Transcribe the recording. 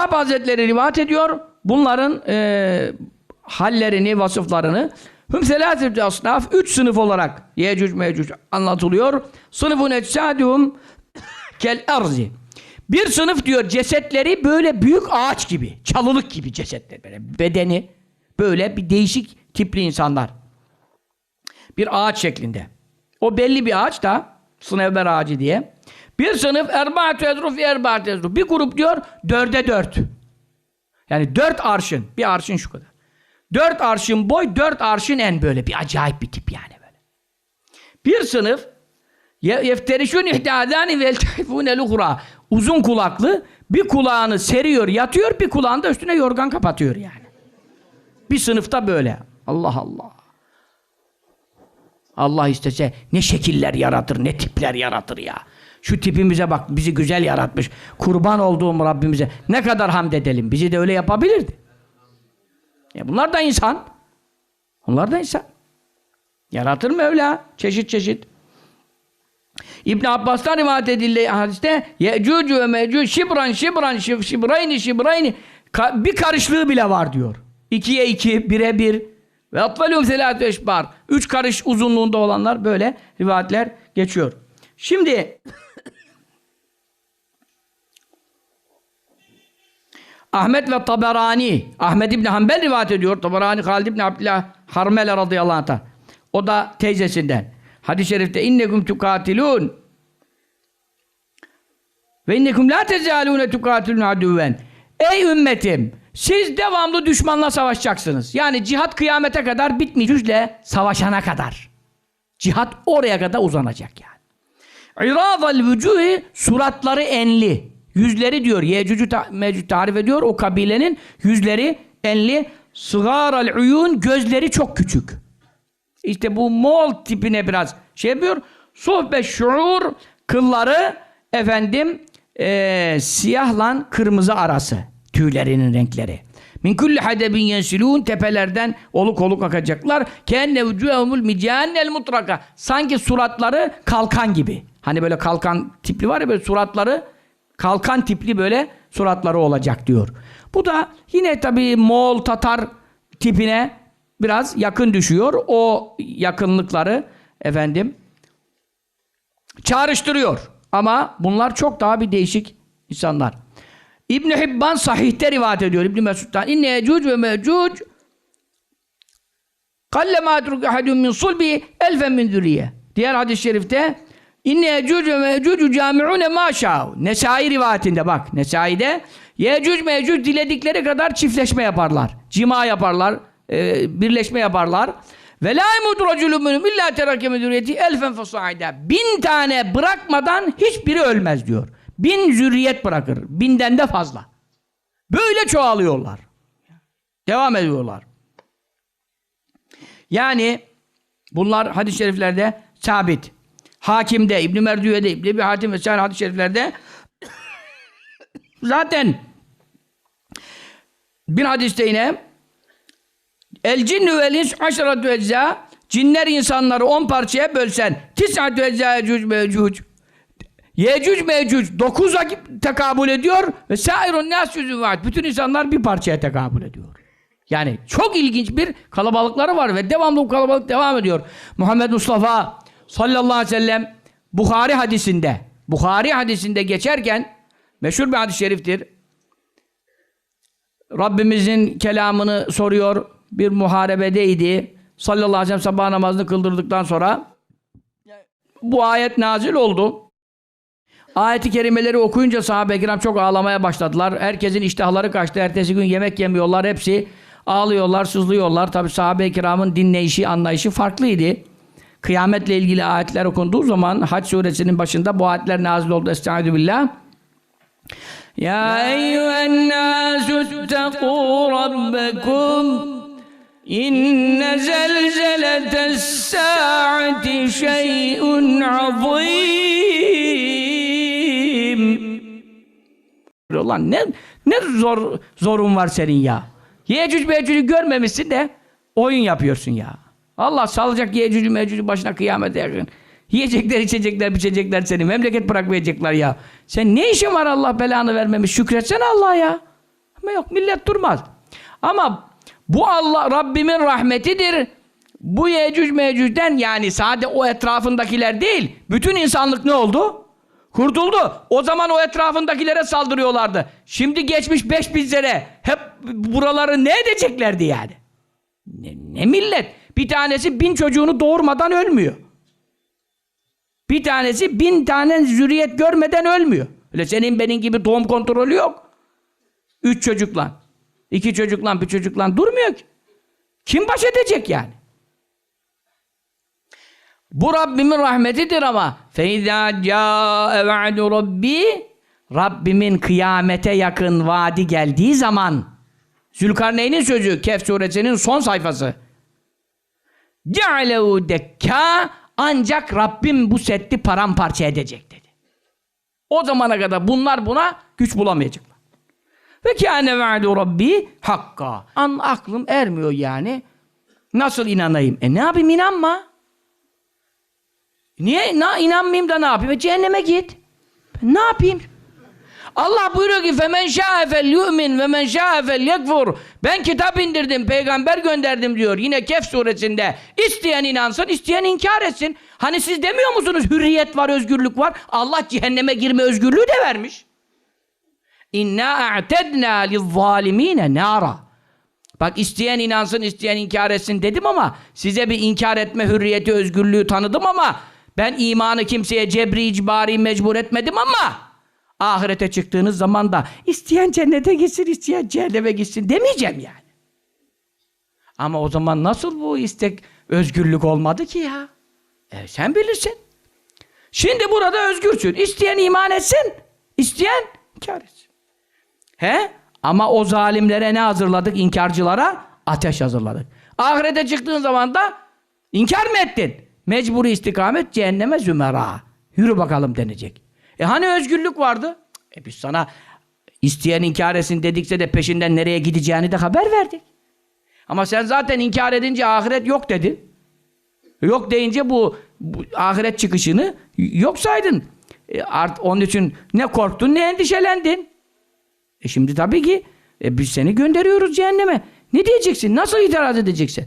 Ashab Hazretleri rivayet ediyor. Bunların e, hallerini, vasıflarını Hüm selâsebti asnaf üç sınıf olarak Yecüc Mecüc anlatılıyor. Sınıfun ecsadihum kel arzi. Bir sınıf diyor cesetleri böyle büyük ağaç gibi, çalılık gibi cesetler böyle bedeni böyle bir değişik tipli insanlar. Bir ağaç şeklinde. O belli bir ağaç da sınevber ağacı diye. Bir sınıf erbaatü ezruf erbaatü ezruf. Bir grup diyor dörde dört. Yani dört arşın. Bir arşın şu kadar. Dört arşın boy, dört arşın en böyle. Bir acayip bir tip yani böyle. Bir sınıf ye- yefterişun ihtadani ve eltehifune luhura. Uzun kulaklı bir kulağını seriyor, yatıyor, bir kulağını da üstüne yorgan kapatıyor yani. Bir sınıfta böyle. Allah Allah. Allah istese ne şekiller yaratır, ne tipler yaratır ya. Şu tipimize bak, bizi güzel yaratmış. Kurban olduğum Rabbimize ne kadar hamd edelim. Bizi de öyle yapabilirdi. E bunlar da insan. Onlar da insan. Yaratır Mevla. Çeşit çeşit. İbn Abbas'tan rivayet edildiği hadiste Ye'cucu ve Me'cuc şibran şibran şib, şibrayni şibrayni Ka- bir karışlığı bile var diyor. İkiye iki, bire bir. Ve atvalum selâtü eşbar. Üç karış uzunluğunda olanlar böyle rivayetler geçiyor. Şimdi Ahmet ve Taberani, Ahmet İbni Hanbel rivayet ediyor. Taberani Halid İbni Abdullah Harmele radıyallahu anh'tan. O da teyzesinden. Hadis-i şerifte innekum tukatilun ve innekum la tezalune tukatilun aduven. Ey ümmetim! Siz devamlı düşmanla savaşacaksınız. Yani cihat kıyamete kadar bitmeyecekle savaşana kadar. Cihat oraya kadar uzanacak yani. İradal vücuhi suratları enli. Yüzleri diyor. Yecücü ta Mecüc tarif ediyor. O kabilenin yüzleri enli. Sıgaral uyun gözleri çok küçük. İşte bu Moğol tipine biraz şey yapıyor. Sohbet şuur kılları efendim eee siyahla kırmızı arası. Tüylerinin renkleri. Min kulli hadebin yensilun tepelerden oluk oluk akacaklar. Kenne vücuhumul micannel mutraka. Sanki suratları kalkan gibi. Hani böyle kalkan tipli var ya böyle suratları kalkan tipli böyle suratları olacak diyor. Bu da yine tabii Moğol Tatar tipine biraz yakın düşüyor. O yakınlıkları efendim çağrıştırıyor. Ama bunlar çok daha bir değişik insanlar. İbn Hibban sahihte rivayet ediyor İbn Mesud'dan. İnne Yecud ve Mecud kalle ma min sulbi elfen min zürriye. Diğer hadis-i şerifte İnne Yecud ve Mecud cami'une ma şa'u. Nesai rivayetinde bak. Nesai'de Yecud Mecud diledikleri kadar çiftleşme yaparlar. Cima yaparlar. e, birleşme yaparlar. Ve la imudu raculun minhum illa terake meduriyeti elfen fasaida. Bin tane bırakmadan hiçbiri ölmez diyor. Bin zürriyet bırakır. Binden de fazla. Böyle çoğalıyorlar. Devam ediyorlar. Yani bunlar hadis-i şeriflerde sabit. Hakimde, İbn-i Merdüye'de, İbn-i Ebi Hatim vesaire hadis-i şeriflerde zaten bir hadiste yine El cinnü vel ins aşaratü ecza Cinler insanları on parçaya bölsen Tis'atü ecza yecüc mevcuc Yecüc mevcuc dokuza tekabül ediyor ve sairun nas yüzü var. Bütün insanlar bir parçaya tekabül ediyor. Yani çok ilginç bir kalabalıkları var ve devamlı bu kalabalık devam ediyor. Muhammed Mustafa sallallahu aleyhi ve sellem Bukhari hadisinde Bukhari hadisinde geçerken meşhur bir hadis-i şeriftir. Rabbimizin kelamını soruyor. Bir muharebedeydi. Sallallahu aleyhi ve sellem sabah namazını kıldırdıktan sonra bu ayet nazil oldu. Ayeti kerimeleri okuyunca sahabe-i kiram çok ağlamaya başladılar. Herkesin iştahları kaçtı. Ertesi gün yemek yemiyorlar. Hepsi ağlıyorlar, sızlıyorlar. Tabi sahabe-i kiramın dinleyişi, anlayışı farklıydı. Kıyametle ilgili ayetler okunduğu zaman Hac suresinin başında bu ayetler nazil oldu. Estaizu billah. Ya eyyühen nâsü ittekû rabbekum İnne zelzeletes sa'ati şey'un azîm Ulan ne, ne zor zorun var senin ya. Yecüc Mecüc'ü görmemişsin de oyun yapıyorsun ya. Allah salacak Yecüc'ü Mecüc'ü başına kıyamete yakın. Yiyecekler, içecekler, biçecekler seni. Memleket bırakmayacaklar ya. Sen ne işin var Allah belanı vermemiş? Şükretsene Allah ya. Ama yok millet durmaz. Ama bu Allah Rabbimin rahmetidir. Bu Yecüc Mecüc'den yani sade o etrafındakiler değil. Bütün insanlık ne oldu? Kurtuldu. O zaman o etrafındakilere saldırıyorlardı. Şimdi geçmiş 5000 sene hep buraları ne edeceklerdi yani? Ne, ne millet? Bir tanesi bin çocuğunu doğurmadan ölmüyor. Bir tanesi bin tane zürriyet görmeden ölmüyor. Öyle senin benim gibi doğum kontrolü yok. Üç çocukla, iki çocukla, bir çocukla durmuyor ki. Kim baş edecek yani? Bu Rabbimin rahmetidir ama فَاِذَا جَاءَ وَعْدُ رَبِّي Rabbimin kıyamete yakın vaadi geldiği zaman Zülkarneyn'in sözü Kehf suresinin son sayfası Cealehu dekka ancak Rabbim bu setti paramparça edecek dedi. O zamana kadar bunlar buna güç bulamayacaklar. Ve kâne ve'du Rabbi hakka. An aklım ermiyor yani. Nasıl inanayım? E ne yapayım inanma. Niye? Na, inanmayayım da ne yapayım? E cehenneme git. Ne yapayım? Allah buyuruyor ki femen şa'e fel yu'min ve men şa'e fel yekfur. Ben kitap indirdim, peygamber gönderdim diyor. Yine Kehf suresinde. İsteyen inansın, isteyen inkar etsin. Hani siz demiyor musunuz hürriyet var, özgürlük var? Allah cehenneme girme özgürlüğü de vermiş. İnna a'tedna liz-zalimine nara. Bak isteyen inansın, isteyen inkar etsin dedim ama size bir inkar etme hürriyeti, özgürlüğü tanıdım ama ben imanı kimseye cebri, icbari mecbur etmedim ama ahirete çıktığınız zaman da isteyen cennete gitsin, isteyen cehenneme gitsin demeyeceğim yani. Ama o zaman nasıl bu istek özgürlük olmadı ki ya? E, sen bilirsin. Şimdi burada özgürsün. İsteyen iman etsin, isteyen inkar etsin. He? Ama o zalimlere ne hazırladık? İnkarcılara ateş hazırladık. Ahirete çıktığın zaman da inkar mı ettin? Mecburi istikamet cehenneme zümera. Yürü bakalım denecek. E hani özgürlük vardı? E biz sana isteyen inkar etsin dedikse de peşinden nereye gideceğini de haber verdik. Ama sen zaten inkar edince ahiret yok dedin. Yok deyince bu, bu ahiret çıkışını yok saydın. E art, onun için ne korktun ne endişelendin. E şimdi tabii ki e biz seni gönderiyoruz cehenneme. Ne diyeceksin? Nasıl itiraz edeceksin?